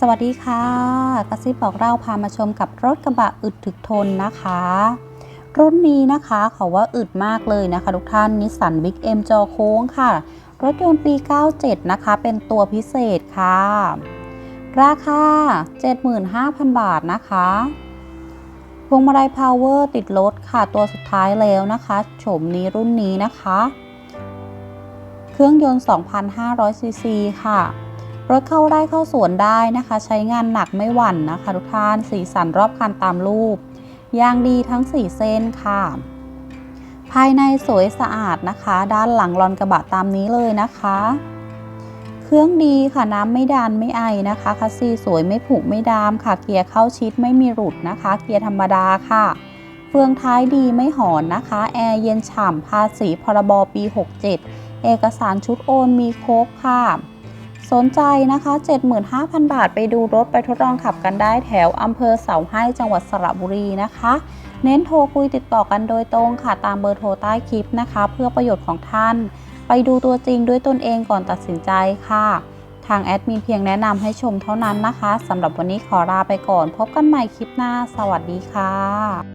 สวัสดีค่ะ กระซิบบอกเราพามาชมกับรถกระบะอึดถึกทนนะคะ รุ่นนี้นะคะเขาว่าอึดมากเลยนะคะ ทุกท่านนิสสันบิ๊กเอ็มจอโค้งค่ะ รถยนต์ปี 97 นะคะ เป็นตัวพิเศษค่ะ ราคา 75,000 บาทนะคะพวงมาลัยพาวเวอร์ติดรถค่ะ ตัวสุดท้ายแล้วนะคะโฉมนี้รุ่นนี้นะคะ เครื่องยนต์ 2,500ซีซีค่ะ รถเข้าไร่เข้าสวนได้นะคะ ใช้งานหนักไม่หวั่นนะคะ ทุกท่านสีสันรอบคันตามรูปยางดีทั้ง 4 เส้นค่ะ ภายในสวยสะอาดนะคะ ด้านหลังรอนกระบะตามนี้เลยนะคะ เครื่องดีค่ะน้ำไม่ดันไม่ไอนะคะคัสซีสวยไม่ผุไม่ดามค่ะ เกียร์เข้าชิดไม่มีหลุดนะคะ เกียร์ธรรมดาค่ะ เฟืองท้ายดีไม่หอนนะคะ แอร์เย็นฉ่ำภาษีพรบปี 67 เอกสารชุดโอนมีครบค่ะ สนใจนะคะ 75,000 บาทไปดูรถไปทดลองขับกันได้แถวอำเภอเสาให้จังหวัดสระบุรีนะคะ เน้นโทรคุยติดต่อกันโดยตรงค่ะตามเบอร์โทรใต้คลิปนะคะ เพื่อประโยชน์ของท่าน ไปดูตัวจริงด้วยตนเองก่อนตัดสินใจค่ะ ทางแอดมินเพียงแนะนำให้ชมเท่านั้นนะคะสำหรับวันนี้ขอลาไปก่อน พบกันใหม่คลิปหน้า สวัสดีค่ะ